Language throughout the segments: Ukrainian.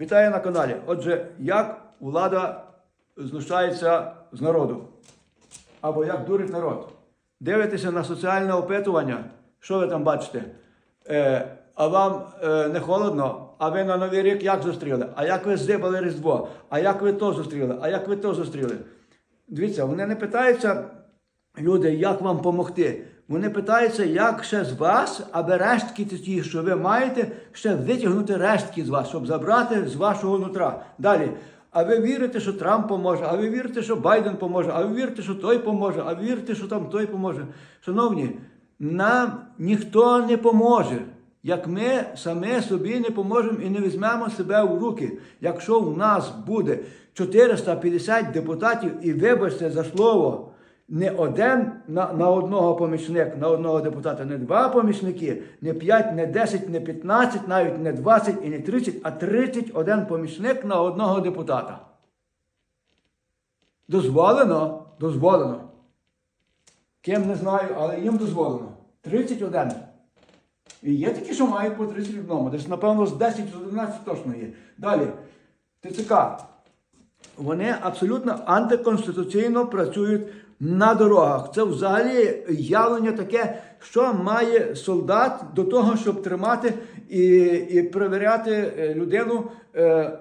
Вітаю на каналі. Отже, як влада знущається з народу? Або як дурить народ? Дивитеся на соціальне опитування, що ви там бачите? Е, а вам е, не холодно? А ви на Новий рік як зустріли? А як ви здибали Різдво? А як ви то зустріли? А як ви то зустріли? Дивіться, вони не питаються, люди, як вам допомогти. Вони питаються, як ще з вас, аби рештки ті, що ви маєте, ще витягнути рештки з вас, щоб забрати з вашого нутра. Далі. А ви вірите, що Трамп поможе, а ви вірите, що Байден поможе, а ви вірите, що той поможе, а ви вірите, що там той поможе. Шановні, нам ніхто не поможе. Як ми самі собі не поможемо і не візьмемо себе в руки, якщо у нас буде 450 депутатів, і вибачте за слово, не один на, на одного помічник, на одного депутата, не два помічники, не 5, не 10, не 15, навіть не 20 і не 30, а 31 помічник на одного депутата. Дозволено, дозволено. Ким не знаю, але їм дозволено. 31. І є такі, що мають по 30 одному. Десь, напевно, з 10 з 11 точно є. Далі. ТЦК. Вони абсолютно антиконституційно працюють на дорогах. Це взагалі явлення таке, що має солдат до того, щоб тримати і, і перевіряти е, людину е,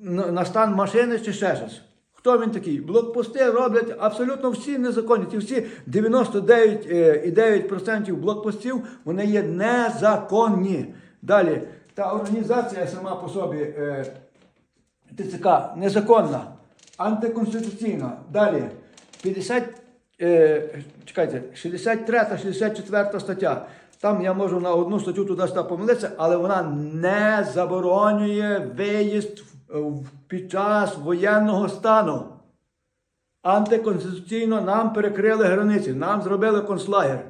на, стан машини чи ще щось. Хто він такий? Блокпости роблять абсолютно всі незаконні. Ті всі 99,9% блокпостів вони є незаконні. Далі, та організація сама по собі е, ТЦК незаконна, антиконституційна. Далі, 50, е, чекайте, 63 64 стаття. Там я можу на одну статтю туди-сюди помилитися, але вона не заборонює виїзд під час воєнного стану. Антиконституційно нам перекрили границі, нам зробили концлагер.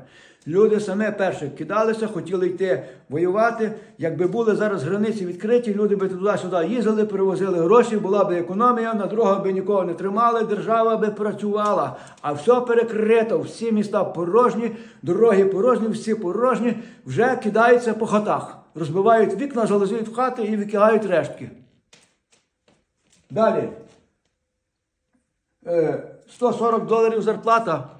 Люди саме перше кидалися, хотіли йти воювати. Якби були зараз границі відкриті, люди би туди-сюди їздили, перевозили гроші, була б економія, на дорогах би нікого не тримали, держава би працювала. А все перекрито, всі міста порожні, дороги порожні, всі порожні, вже кидаються по хатах. Розбивають вікна, залазять в хати і викидають рештки. Далі. Е, 140 доларів зарплата.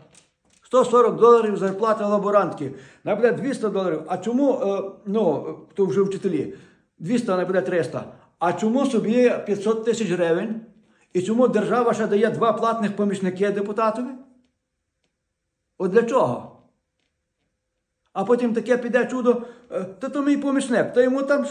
140 доларів зарплата лаборантки. Наприклад, 200 доларів. А чому, е, ну, то вже вчителі, 200, наприклад, 300. А чому собі 500 тисяч гривень? І чому держава ще дає два платних помічники депутатові? От для чого? А потім таке піде чудо, е, та то мій помічник, та йому там що